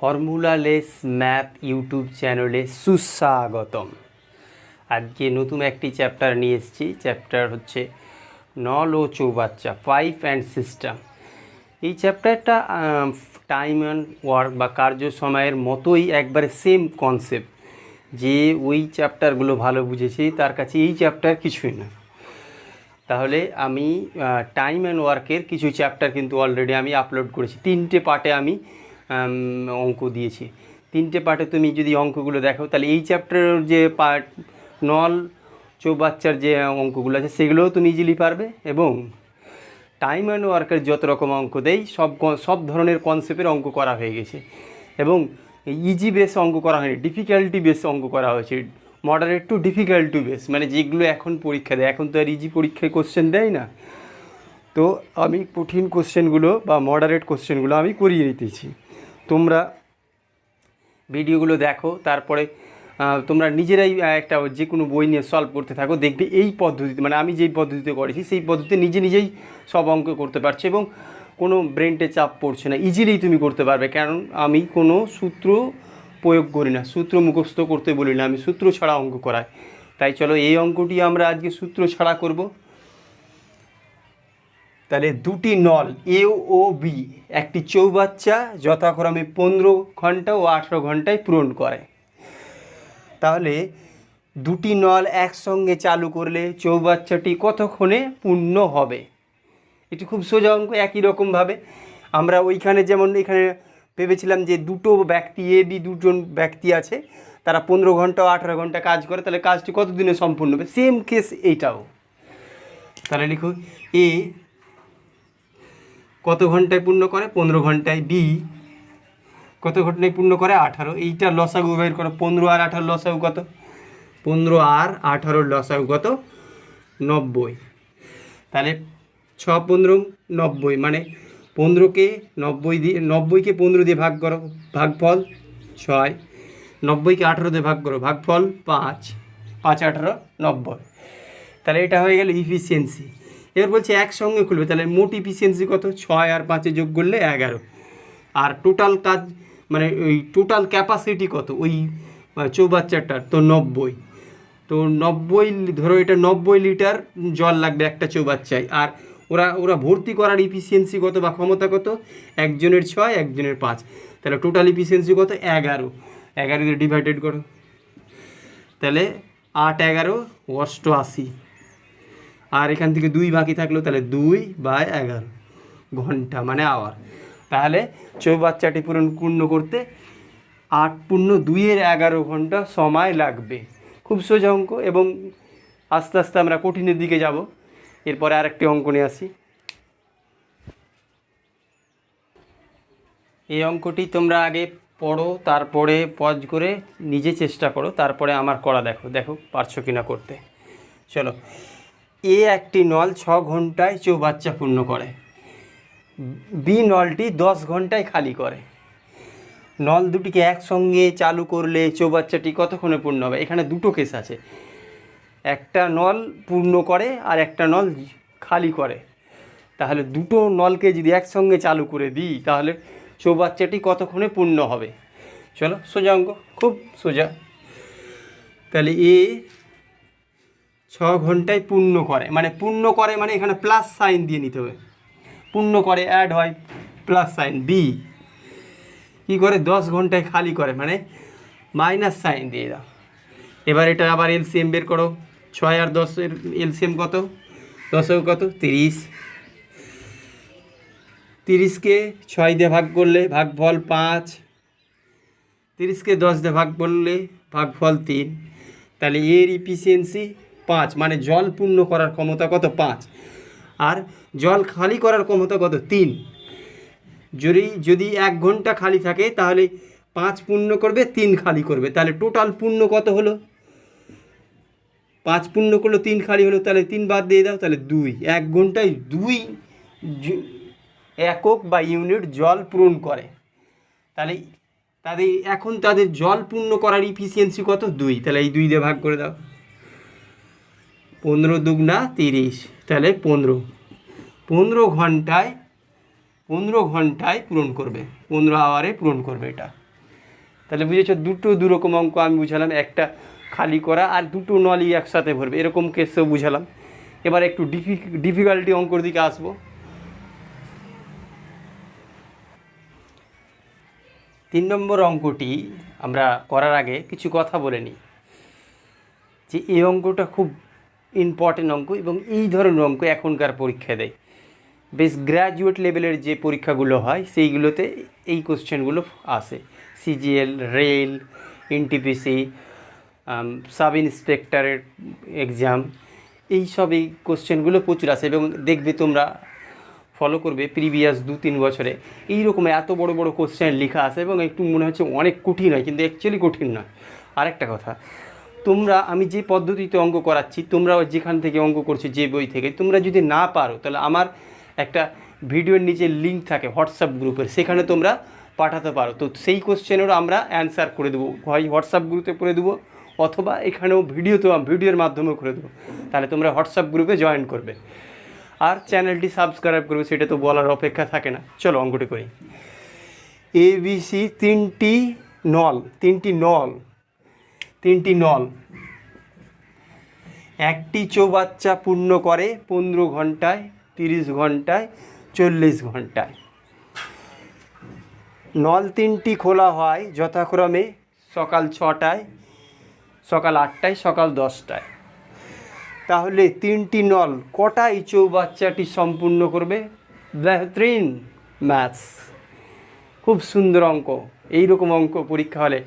ফর্মুলালেস math YouTube চ্যানেলে সুস্বাগতম। আজকে নতুন একটি চ্যাপ্টার নিয়ে এসেছি। চ্যাপ্টার হচ্ছে নল ও চৌবাচ্চা পাইপ অ্যান্ড সিস্টেম এই চ্যাপ্টারটা টাইম অ্যান্ড ওয়ার্ক বা কার্য সময়ের মতোই একবারে সেম কনসেপ্ট যে ওই চ্যাপ্টারগুলো ভালো বুঝেছি তার কাছে এই চ্যাপ্টার কিছুই না। তাহলে আমি টাইম অ্যান্ড ওয়ার্কের কিছু চ্যাপ্টার কিন্তু অলরেডি আমি আপলোড করেছি। তিনটে পার্টে আম, অঙ্ক দিয়েছি। তিনটে পার্টে তুমি যদি অঙ্কগুলো দেখো, তাহলে এই চ্যাপ্টারের যে পার্ট নল, চৌবাচ্চার যে অঙ্কগুলো আছে, সেগুলোও তুমি ইজিলি পারবে এবং টাইম অ্যান্ড ওয়ার্কের যত রকম অঙ্ক দেয় সব সব ধরনের কনসেপ্টের অঙ্ক করা হয়ে গেছে। এবং ইজি বেস অঙ্ক করা হয়নি ডিফিকাল্টি বেস অঙ্ক করা হয়েছে মডারেট টু ডিফিকাল্ট বেস মানে যেগুলো এখন পরীক্ষা দেয়। এখন তো আর ইজি পরীক্ষায় কোশ্চেন দেয় না। তো আমি কঠিন কোশ্চেনগুলো বা মডারেট কোশ্চেনগুলো আমি করিয়ে নিতেছি তোমরা ভিডিওগুলো দেখো, তারপরে তোমরা নিজেরাই একটা যে কোনো বই নিয়ে সলভ করতে থাকো, দেখবে এই পদ্ধতিতে মানে আমি যেই পদ্ধতিতে করেছি, সেই পদ্ধতিতে নিজে নিজেই সব অঙ্ক করতে পারছ এবং কোনো ব্রেনটে চাপ পড়ছে না। ইজিলি তুমি করতে পারবে, কারণ আমি কোনো সূত্র প্রয়োগ করি না, সূত্র মুখস্থ করতে বলি না, আমি সূত্র ছাড়া অঙ্ক করাই। তাই চলো, এই অঙ্কটি আমরা আজকে সূত্র ছাড়া করব। তাহলে দুটি নল, এ ও বি, একটি চৌবাচ্চা, যথাক্রমে পনেরো ঘণ্টা ও আঠেরো ঘন্টায় পূরণ করে। তাহলে দুটি নল একসঙ্গে চালু করলে চৌবাচ্চাটি কতক্ষণে পূর্ণ হবে? এটি খুব সোজা অঙ্ক, একই রকমভাবে আমরা ওইখানে যেমন এখানে ভেবেছিলাম যে দুটো ব্যক্তি, এ, বি দুজন ব্যক্তি আছে, তারা পনেরো ঘণ্টা ও আঠেরো ঘণ্টা কাজ করে, তাহলে কাজটি কত দিনে সম্পূর্ণ হবে? সেম কেস এইটাও তাহলে লিখো এ কত ঘন্টায় পূর্ণ করে? পনেরো ঘন্টায় বি। কত ঘন্টায় পূর্ণ করে? আঠারো। এইটা লসাগু বের করো। পনেরো আর আঠারো লসাগু কত? পনেরো আর আঠারোর লসাগু কত? নব্বই। তাহলে ছ পনেরো, নব্বই। মানে পনেরোকে নব্বই দিয়ে, নব্বইকে পনেরো দিয়ে ভাগ করো। ভাগফল ছয়। নব্বইকে আঠারো দিয়ে ভাগ করো। ভাগফল পাঁচ। পাঁচ, আঠারো, নব্বই। তাহলে এটা হয়ে গেল ইফিসিয়েন্সি এবার বলছে একসঙ্গে খুলবে, তাহলে মোট ইফিসিয়েন্সি কত? ছয় আর পাঁচে যোগ করলে এগারো। আর টোটাল কাজ মানে ওই টোটাল ক্যাপাসিটি কত? ওই চৌবাচ্চাটার তো নব্বই। তো নব্বই, ধরো এটা নব্বই লিটার জল লাগবে একটা চৌবাচ্চায়। আর ওরা ওরা ভর্তি করার ইফিসিয়েন্সি কত বা ক্ষমতা কত? একজনের ছয়, একজনের পাঁচ। তাহলে টোটাল ইফিসিয়েন্সি কত? এগারো। এগারো ডিভাইডেড করো। তাহলে আট, এগারো, অষ্টআশি। আর এখান থেকে দুই বাকি থাকল তাহলে দুই বাই এগারো ঘণ্টা মানে আওয়ার তাহলে চৌবাচ্চাটি পূরণ পূর্ণ করতে আট পূর্ণ দুইয়ের এগারো ঘণ্টা সময় লাগবে। খুব সোজা অঙ্ক এবং আস্তে আস্তে আমরা কঠিনের দিকে যাব। এরপরে আরেকটি অঙ্ক নিয়ে আসি। এই অঙ্কটি তোমরা আগে পড়ো, তারপরে পজ করে নিজে চেষ্টা করো, তারপরে আমার করা দেখো দেখো পারছ কিনা করতে। চলো। এ একটি নল ছ ঘন্টায় চৌবাচ্চা পূর্ণ করে। বি নলটি দশ ঘন্টায় খালি করে। নল দুটিকে একসঙ্গে চালু করলে চৌবাচ্চাটি কতক্ষণে পূর্ণ হবে? এখানে দুটো কেস আছে। একটা নল পূর্ণ করে আর একটা নল খালি করে। তাহলে দুটো নলকে যদি একসঙ্গে চালু করে দিই, তাহলে চৌবাচ্চাটি কতক্ষণে পূর্ণ হবে? চলো সোজা অঙ্ক, খুব সোজা। তাহলে এ ছ ঘন্টায় পূর্ণ করে। মানে পূর্ণ করে মানে এখানে প্লাস সাইন দিয়ে নিতে হবে। পূর্ণ করে অ্যাড হয় প্লাস সাইন বি কী করে? দশ ঘন্টায় খালি করে মানে মাইনাস সাইন দিয়ে দাও। এবার এটা আবার এলসিএম বের করো। ছয় আর দশের এলসিএম কত? দশেও কত? তিরিশ। তিরিশকে ছয় দিয়ে ভাগ করলে ভাগফল পাঁচ। তিরিশকে দশ দিয়ে ভাগ করলে ভাগফল তিন। তাহলে এর ইফিসিয়েন্সি পাঁচ মানে জল পূর্ণ করার ক্ষমতা কত পাঁচ? আর জল খালি করার ক্ষমতা কত? তিন। যদি যদি এক ঘণ্টা খালি থাকে, তাহলে পাঁচ পূর্ণ করবে, তিন খালি করবে। তাহলে টোটাল পূর্ণ কত হলো? পাঁচ পূর্ণ করল, তিন খালি হলো, তাহলে তিন বাদ দিয়ে দাও, তাহলে দুই। এক ঘন্টায় দুই একক বা ইউনিট জল পূরণ করে। তাহলে তাদের, এখন তাদের জল পূর্ণ করার ইফিসিয়েন্সি কত? দুই। তাহলে এই দুই দিয়ে ভাগ করে দাও। পনেরো দুগুনা তিরিশ। তাহলে পনেরো। পনেরো ঘন্টায় পনেরো ঘন্টায় পূরণ করবে। পনেরো আওয়ারে পূরণ করবে এটা। তাহলে বুঝেছ, দুটো দুরকম অঙ্ক আমি বুঝালাম, একটা খালি করা আর দুটো নলি একসাথে ভরবে। এরকম কেসেও বুঝালাম। এবার একটু ডিফি ডিফিকাল্টি অঙ্কর দিকে আসব। তিন নম্বর অঙ্কটি আমরা করার আগে কিছু কথা বলে নিই। যে এই অঙ্কটা খুব ইম্পর্টেন্ট অঙ্ক এবং এই ধরনের অঙ্ক এখনকার পরীক্ষা দেয়। বেশ গ্র্যাজুয়েট লেভেলের যে পরীক্ষাগুলো হয়, সেইগুলোতে এই কোশ্চেনগুলো আসে। সিজিএল রেল এনটিপিসি সাব ইন্সপেক্টরের এক্সাম এইসব এই কোশ্চেনগুলো প্রচুর আসে এবং দেখবে তোমরা ফলো করবে প্রিভিয়াস দু তিন বছরে। এইরকম এত বড় বড় কোশ্চেন লেখা আছে এবং একটু মনে হচ্ছে অনেক কঠিন হয়, কিন্তু অ্যাকচুয়ালি কঠিন নয়। আরেকটা কথা তোমরা, আমি যে পদ্ধতিতে অঙ্ক করাচ্ছি তোমরা যেখান থেকে অঙ্ক করছ, যে বই থেকে, তোমরা যদি না পারো, তাহলে আমার একটা ভিডিওর নিচে লিঙ্ক থাকে হোয়াটসঅ্যাপ গ্রুপের সেখানে তোমরা পাঠাতে পারো। তো সেই কোশ্চেনেরও আমরা অ্যান্সার করে দেবো। হয় হোয়াটসঅ্যাপ গ্রুপে করে দেবো, অথবা এখানেও ভিডিওতেও, ভিডিওর মাধ্যমেও করে দেবো। তাহলে তোমরা হোয়াটসঅ্যাপ গ্রুপে জয়েন করবে। আর চ্যানেলটি সাবস্ক্রাইব করবে, সেটা তো বলার অপেক্ষা থাকে না। চলো অঙ্কটি করি। এ বি সি তিনটি নল তিনটি নল। তিনটি নল। একটি চৌবাচ্চা পূর্ণ করে পনেরো ঘন্টায়, তিরিশ ঘন্টায়, চল্লিশ ঘন্টায়। নল তিনটি খোলা হয় যথাক্রমে সকাল ছটায়, সকাল আটটায়, সকাল দশটায়। তাহলে তিনটি নল কটায় চৌবাচ্চাটি সম্পূর্ণ করবে? বেহতরিন ম্যাথস খুব সুন্দর অঙ্ক এই রকম অঙ্ক পরীক্ষা হলে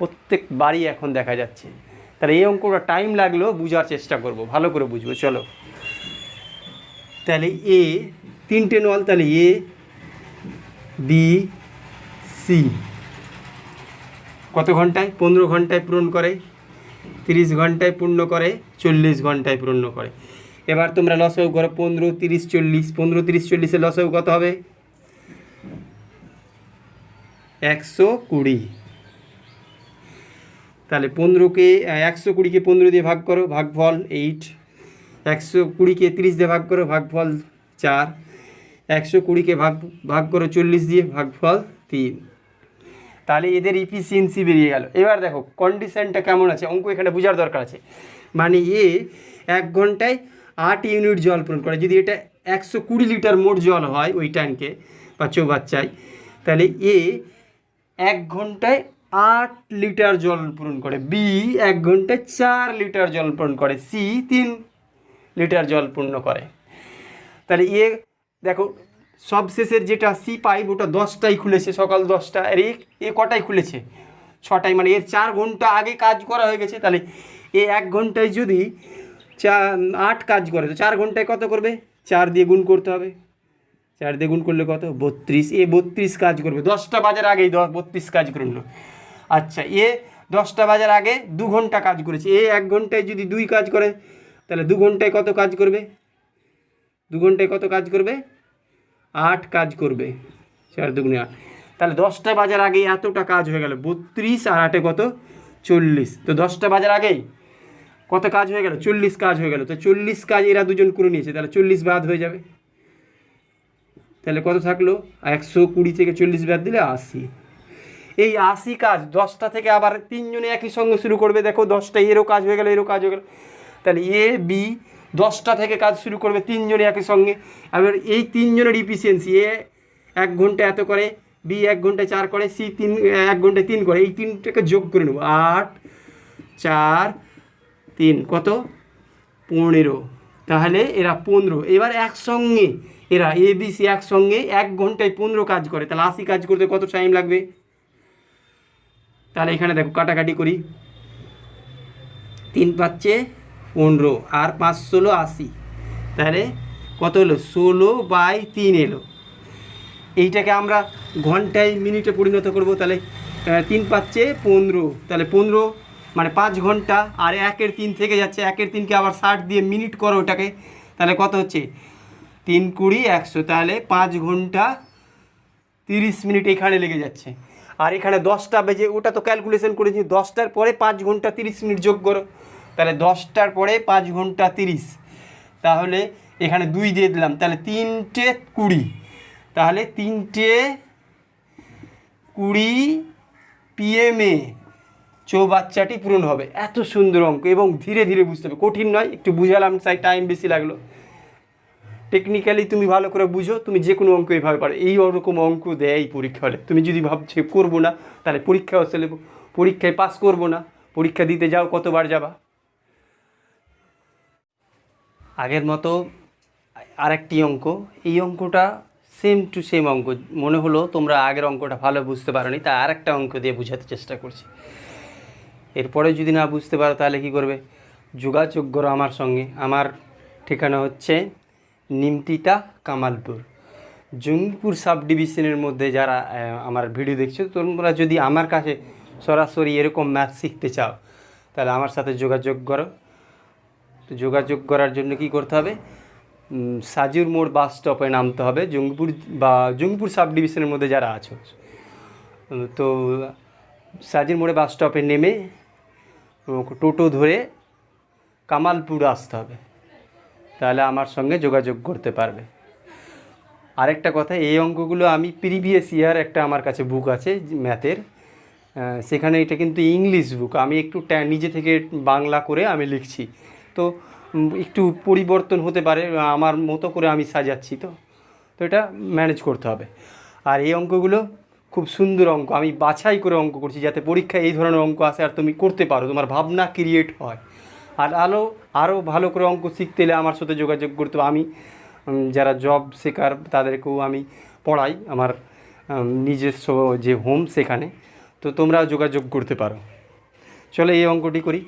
প্রত্যেক বাড়ি এখন দেখা যাচ্ছে। তাহলে এই অঙ্কটা টাইম লাগলেও বোঝার চেষ্টা করব। ভালো করে বুঝব, চলো। তাহলে এ তিনটে নল, তাহলে এ বি সি কত ঘন্টায়? পনেরো ঘন্টায় পূরণ করে। তিরিশ ঘন্টায় পূর্ণ করে। চল্লিশ ঘন্টায় পূর্ণ করে। এবার তোমরা লসও করো পনেরো, তিরিশ, চল্লিশ। পনেরো, তিরিশ চল্লিশে লসও কত হবে? একশো কুড়ি। তাহলে পনেরোকে একশো কুড়িকে পনেরো দিয়ে ভাগ করো, ভাগফল এইট একশো কুড়িকে তিরিশ দিয়ে ভাগ করো, ভাগফল চার। একশো কুড়িকে ভাগ ভাগ করো চল্লিশ দিয়ে, ভাগফল তিন। তাহলে এদের ইফিসিয়েন্সি বেরিয়ে গেল। এবার দেখো কন্ডিশনটা কেমন আছে? অঙ্ক এখানে বোঝার দরকার আছে। মানে এ এক ঘন্টায় আট ইউনিট জল পূরণ করে। যদি এটা একশো কুড়ি লিটার মোট জল হয় ওই ট্যাঙ্কে বা চৌবাচ্চায়, তাহলে এ এক ঘন্টায় আট লিটার জল পূরণ করে, বি এক ঘন্টায় চার লিটার জল পূরণ করে, সি তিন লিটার জল পূর্ণ করে। তাহলে এ, দেখো সব শেষের যেটা সি পাইপ, ওটা দশটায় খুলেছে, সকাল দশটা, আর এ কটায় খুলেছে? ছটায় মানে এর চার ঘণ্টা আগে কাজ করা হয়ে গেছে, তাহলে এ এক ঘন্টায় যদি চার আট কাজ করে, তো চার ঘন্টায় কত করবে? চার দিয়ে গুণ করতে হবে। চার দিয়ে গুণ করলে কত? বত্রিশ। এ বত্রিশ কাজ করবে, দশটা বাজার আগেই দশ, বত্রিশ কাজ করল। আচ্ছা এ দশটা বাজার আগে দু ঘণ্টা কাজ করেছে। এ এক ঘন্টায় যদি দুই কাজ করে, তাহলে দু ঘন্টায় কত কাজ করবে? দু ঘন্টায় কত কাজ করবে? আট কাজ করবে। চার দুগুণে আট। তাহলে দশটা বাজার আগে এতটা কাজ হয়ে গেল, বত্রিশ আর আটে কত? চল্লিশ। তো দশটা বাজার আগেই কত কাজ হয়ে গেল? চল্লিশ কাজ হয়ে গেল। তো চল্লিশ কাজ এরা দুজন করে নিয়েছে, তাহলে চল্লিশ বাদ হয়ে যাবে। তাহলে কত থাকল? একশো কুড়ি থেকে চল্লিশ বাদ দিলে আশি। এই আশি কাজ, দশটা থেকে আবার তিনজনে একই সঙ্গে শুরু করবে। দেখো, দশটা, এরও কাজ হয়ে গেল, এরও কাজ হয়ে গেল। তাহলে এ বি দশটা থেকে কাজ শুরু করবে তিনজনে একই সঙ্গে। এবার এই তিনজনের ইফিসিয়েন্সি এ এক ঘণ্টা এত করে বি এক ঘন্টায় চার করে সি তিন, এক ঘন্টায় তিন করে, এই তিনটাকে যোগ করে নেব। আট, চার, তিন, কত? পনেরো। তাহলে এরা পনেরো। এবার একসঙ্গে, এরা এ বি সি একসঙ্গে এক ঘন্টায় পনেরো কাজ করে। তাহলে আশি কাজ করতে কত টাইম লাগবে? তাহলে এখানে দেখো কাটাকাটি করি। তিন পাচ্ছে পনেরো আর পাঁচ ষোলো আশি। তাহলে কত হলো ষোলো বাই তিন এলো। এইটাকে আমরা ঘন্টায় মিনিটে পরিণত করব। তাহলে তিন পাচ্ছে পনেরো। তাহলে পনেরো মানে পাঁচ ঘণ্টা আর একের তিন থেকে যাচ্ছে। একের তিনকে আবার ষাট দিয়ে মিনিট করো ওটাকে। তাহলে কত হচ্ছে? তিন কুড়ি একশো। তাহলে পাঁচ ঘণ্টা তিরিশ মিনিট এখানে লেগে যাচ্ছে। আর এখানে দশটা বেজে, ওটা তো ক্যালকুলেশন করেছি, দশটার পরে পাঁচ ঘণ্টা তিরিশ মিনিট যোগ করো। তাহলে দশটার পরে পাঁচ ঘণ্টা তিরিশ। তাহলে এখানে দুই দিয়ে দিলাম, তাহলে তিনটে কুড়ি। তাহলে তিনটে কুড়ি পিএমএ চৌবাচ্চাটি পূরণ হবে। এত সুন্দর অঙ্ক, এবং ধীরে ধীরে বুঝতে হবে। কঠিন নয়, একটু বুঝালাম, তাই টাইম বেশি লাগল। টেকনিক্যালি তুমি ভালো করে বুঝো, তুমি যে কোনো অঙ্ক এইভাবে পারো। এই ওরকম অঙ্ক দেয় পরীক্ষা হলে তুমি যদি ভাবছ করব না, তাহলে পরীক্ষা হচ্ছে পরীক্ষায় পাস করব না, পরীক্ষা দিতে যাও, কতবার যাবা? আগের মতো আরেকটি অঙ্ক। এই অঙ্কটা সেম টু সেম অঙ্ক। মনে হলো তোমরা আগের অঙ্কটা ভালো বুঝতে পারোনি, তাই আরেকটা অঙ্ক দিয়ে বোঝাতে চেষ্টা করছি। এরপরে যদি না বুঝতে পারো, তাহলে কি করবে? যোগাযোগ করো আমার সঙ্গে। আমার ঠিকানা হচ্ছে নিমতিতা কামালপুর। জঙ্গিপুর সাব ডিভিশনের মধ্যে যারা আমার ভিডিও দেখছ, তোমরা যদি আমার কাছে সরাসরি এরকম ম্যাথ শিখতে চাও, তাহলে আমার সাথে যোগাযোগ করো। তো যোগাযোগ করার জন্য কি করতে হবে? সাজুর মোড় বাস স্টপে নামতে হবে। জঙ্গিপুর বা জঙ্গিপুর সাব ডিভিশনের মধ্যে যারা আছো, তো সাজির মোড়ে বাস স্টপে নেমে, টোটো ধরে কামালপুর আসতে হবে। তাহলে আমার সঙ্গে যোগাযোগ করতে পারবে। আরেকটা কথা, এই অঙ্কগুলো আমি প্রিভিয়াস ইয়ার একটা আমার কাছে বুক আছে ম্যাথের সেখানে এটা কিন্তু ইংলিশ বুক আমি একটু নিজে থেকে বাংলা করে আমি লিখছি। তো একটু পরিবর্তন হতে পারে, আমার মতো করে আমি সাজাচ্ছি তো। তো এটা ম্যানেজ করতে হবে। আর এই অঙ্কগুলো খুব সুন্দর অঙ্ক, আমি বাছাই করে অঙ্ক করছি যাতে পরীক্ষায় এই ধরনের অঙ্ক আসে আর তুমি করতে পারো, তোমার ভাবনা ক্রিয়েট হয়। আর আলো আরও ভালো করে অঙ্ক শিখতে এলে আমার সাথে যোগাযোগ করতে আমি যারা জব শেখার, তাদেরকেও আমি পড়াই আমার নিজস্ব যে হোম সেখানে। তো তোমরা যোগাযোগ করতে পারো। চলো এই অঙ্কটি করি।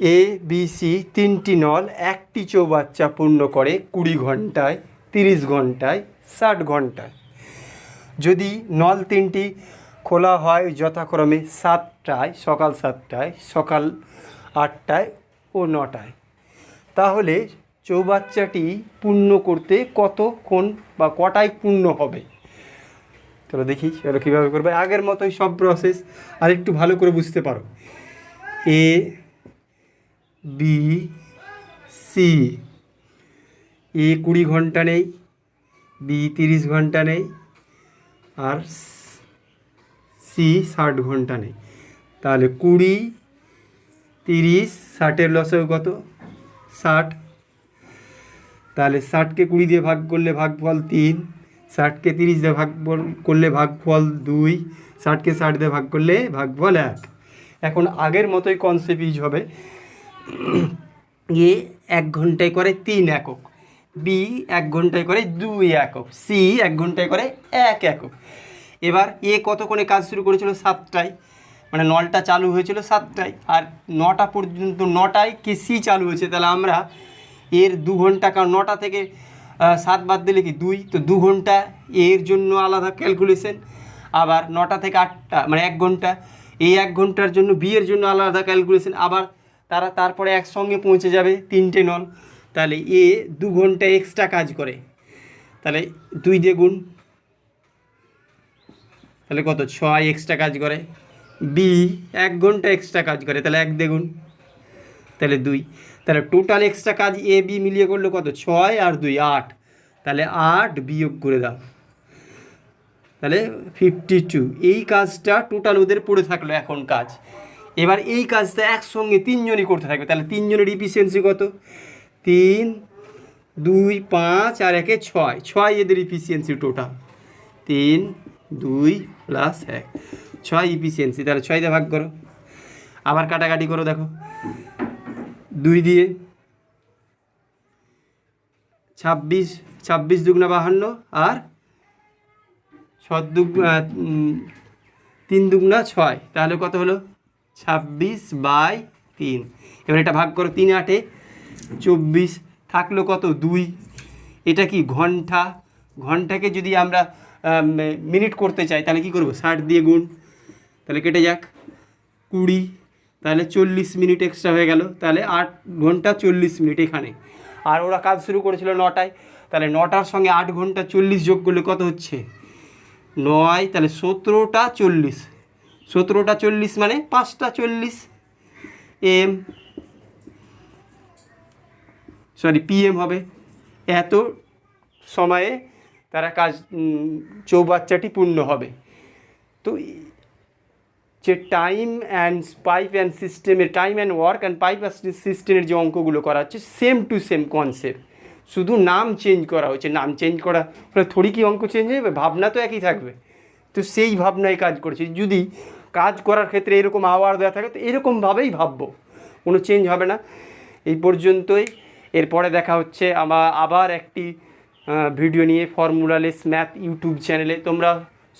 এ বি সি তিনটি নল, একটি চৌবাচ্চা পূর্ণ করে কুড়ি ঘন্টায়, তিরিশ ঘন্টায়, ষাট ঘন্টায়। যদি নল তিনটি খোলা হয়, যথাক্রমে সাতটায়, সকাল সাতটায়, সকাল আটটায় ও নটায়। তাহলে চৌবাচ্চাটি পূর্ণ করতে কতক্ষণ বা কটায় পূর্ণ হবে? চলো দেখি, চলো কীভাবে করবে। আগের মতোই সব প্রসেস আর একটু ভালো করে বুঝতে পারো। এ বি সি এ কুড়ি ঘণ্টা নেই বি তিরিশ ঘণ্টা নেই, আর সি ষাট ঘণ্টা নেই। তাহলে কুড়ি, তিরিশ, ষাটের লসেও কত? ষাট। তাহলে ষাটকে কুড়ি দিয়ে ভাগ করলে ভাগফল তিন, ষাটকে তিরিশ দিয়ে ভাগ করলে ভাগফল দুই, ষাটকে ষাট দিয়ে ভাগ করলে ভাগফল এক। এখন আগের মতোই কনসেপ্ট ইউজ হবে। এ এক ঘন্টায় করে তিন একক, বি এক ঘন্টায় করে দুই একক, সি এক ঘন্টায় করে এক একক। এবার এ কতক্ষণে কাজ শুরু করেছিল? সাতটায়। মানে নলটা চালু হয়েছিল সাতটায়। আর নটা পর্যন্ত নটায় কে সি চালু হয়েছে। তাহলে আমরা এর দু ঘণ্টা, কারণ নটা থেকে সাত বাদ দিলে কি দুই? তো দু ঘণ্টা এর জন্য আলাদা ক্যালকুলেশন আবার নটা থেকে আটটা মানে এক ঘণ্টা, এই এক ঘণ্টার জন্য বিয়ের জন্য আলাদা ক্যালকুলেশন আবার তারা তারপরে একসঙ্গে পৌঁছে যাবে তিনটে নল। তাহলে এ দু ঘণ্টা এক্সট্রা কাজ করে। তাহলে দুই দিয়ে তাহলে কত? ছয় এক্সট্রা কাজ করে। বি, এক ঘণ্টা এক্সট্রা কাজ করে, তাহলে এক দ্বিগুণ, তাহলে দুই। তাহলে টোটাল এক্সট্রা কাজ এ, বি মিলিয়ে করলে কত? ছয় আর দুই, আট। তাহলে আট বিয়োগ করে দাও। তাহলে ফিফটি টু এই কাজটা টোটাল ওদের পড়ে থাকল এখন কাজ। এবার এই কাজটা একসঙ্গে তিনজনই করতে থাকবে। তাহলে তিনজনের ইফিসিয়েন্সি কত? তিন, দুই, পাঁচ আর একে ছয়। ছয় এদের ইফিসিয়েন্সি টোটাল তিন, দুই প্লাস এক। ছয় ইফিসিয়েন্সি তাহলে ছয় দিয়ে ভাগ করো। আবার কাটাকাটি করো, দেখো। দুই দিয়ে ছাব্বিশ ছাব্বিশ দুগুণা বাহান্ন আর ছ দুগ তিন দুগুণা ছয়। তাহলে কত হলো? ছাব্বিশ বাই তিন। এবার এটা ভাগ করো তিন আটে, চব্বিশ থাকল কত? দুই। এটা কি ঘণ্টা? ঘন্টাকে যদি আমরা মিনিট করতে চাই, তাহলে কি করব? ষাট দিয়ে গুণ। তাহলে কেটে যাক। কুড়ি, তাহলে চল্লিশ মিনিট এক্সট্রা হয়ে গেল। তাহলে আট ঘণ্টা চল্লিশ মিনিট এখানে। আর ওরা কাজ শুরু করেছিল নটায়। তাহলে নটার সঙ্গে আট ঘণ্টা চল্লিশ যোগ করলে কত হচ্ছে? নয়, তাহলে সতেরোটা চল্লিশ। সতেরোটা চল্লিশ মানে পাঁচটা চল্লিশ। এম সরি পিএম হবে। এত সময়ে তারা কাজ চৌবাচ্চাটি পূর্ণ হবে। তো যে টাইম অ্যান্ড পাইপ অ্যান্ড সিস্টেমের time and work and pipe সিস্টেমের যে অঙ্কগুলো করা হচ্ছে সেম টু সেম কনসেপ্ট শুধু নাম চেঞ্জ করা হচ্ছে। নাম চেঞ্জ করা, ফলে থোড়ি কি অঙ্ক চেঞ্জ হয়ে যাবে? ভাবনা তো একই থাকবে। তো সেই ভাবনায় কাজ করছে। যদি কাজ করার ক্ষেত্রে এরকম আওয়ার দেওয়া থাকে, তো এরকমভাবেই ভাববো। কোনো চেঞ্জ হবে না। এই পর্যন্তই। এরপরে দেখা হচ্ছে আমার আবার একটি ভিডিও নিয়ে ফর্মুলালেস ম্যাথ ইউটিউব চ্যানেলে তোমরা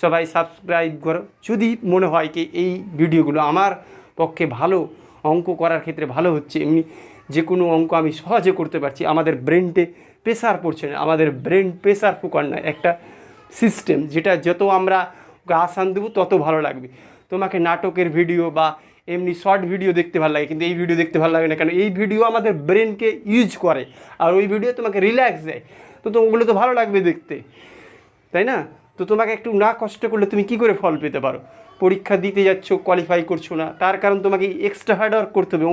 সবাই সাবস্ক্রাইব করো। যদি মনে হয় কি এই ভিডিওগুলো আমার পক্ষে ভালো অঙ্ক করার ক্ষেত্রে ভালো হচ্ছে, এমনি যে কোনো অঙ্ক আমি সহজে করতে পারছি, আমাদের ব্রেনটে প্রেসার পড়ছে না। আমাদের ব্রেন প্রেসার কুকার নয় একটা সিস্টেম যেটা যত আমরা ওকে আসান দেবো তত ভালো লাগবে। তোমাকে নাটকের ভিডিও বা এমনি শর্ট ভিডিও দেখতে ভালো লাগে, কিন্তু এই ভিডিও দেখতে ভালো লাগে না। কেন এই ভিডিও আমাদের ব্রেনকে ইউজ করে, আর ওই ভিডিও তোমাকে রিল্যাক্স দেয়। তো তো ওগুলো তো ভালো লাগবে দেখতে, তাই না? তো তোমাকে একটু না কষ্ট করলে তুমি কি করে ফল পেতে পারো? পরীক্ষা দিতে যাচ্ছ কোয়ালিফাই করছ না। তার কারণ তোমাকে এক্সট্রা হার্ড ওয়ার্ক করতে হবে।